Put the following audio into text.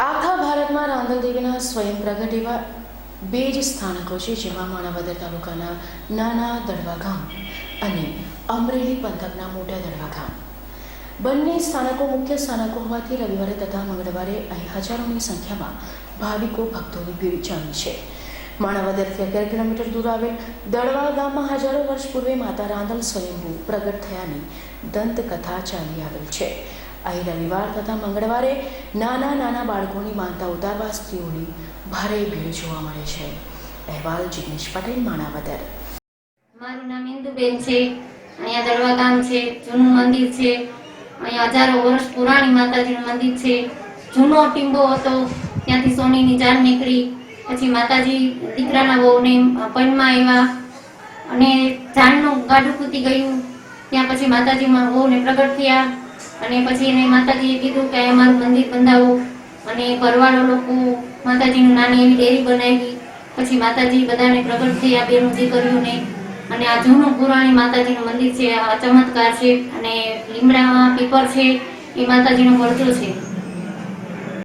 આખા ભારતમાં રાંધણદેવીના સ્વયં પ્રગટ એવા બે જ સ્થાનકો છે, જેમાં માણાવદર તાલુકાના નાના દડવા ગામ અને અમરેલી પંથકના મોટા દડવા ગામ. બંને સ્થાનકો મુખ્ય સ્થાનકો હોવાથી રવિવારે તથા મંગળવારે અહીં હજારોની સંખ્યામાં ભાવિકો ભક્તોની ભીડ જામી છે. માણાવદરથી અગિયાર કિલોમીટર દૂર આવેલ દડવા ગામમાં હજારો વર્ષ પૂર્વે માતા રાંધલ સ્વયંભૂ પ્રગટ થયાની દંતકથા ચાલી આવેલ છે. અહીં રવિવાર તથા મંગળવારે નાના નાના બાળકોની માનતા ઉતારવા સ્ત્રીઓની ભારે ભીડ જોવા મળે છે. અહેવાલ જિગ્નેશ પટેલ, માણાવદર. મારું નામ ઇન્દુબેન છે. અહીંયા દરવાગામ છે, જૂનું મંદિર છે. અહીંયા હજારો વર્ષ પુરાણી માતાજીનું મંદિર છે. જૂનો ટીંબો હતો, ત્યાંથી સોનીની જાન નીકળી. પછી માતાજી દીકરાના વહુને પૈણમાં આવ્યા અને જાનનું ગાઢું ખૂતી ગયું. ત્યાં પછી માતાજીમાં વહુને પ્રગટ થયા. અને પછી એને માતાજીએ કીધું કે અમારું મંદિર બંધાવો. અને પરવાળો લોકો માતાજીનું નાની એવી ડેરી બનાવી. પછી માતાજી બધાને પ્રગટ થયા, બેનું ને. અને આ જૂનું પુરાણી માતાજીનું મંદિર છે, આ ચમત્કાર છે. અને લીમડામાં પીપર છે, એ માતાજીનો વર્જો છે.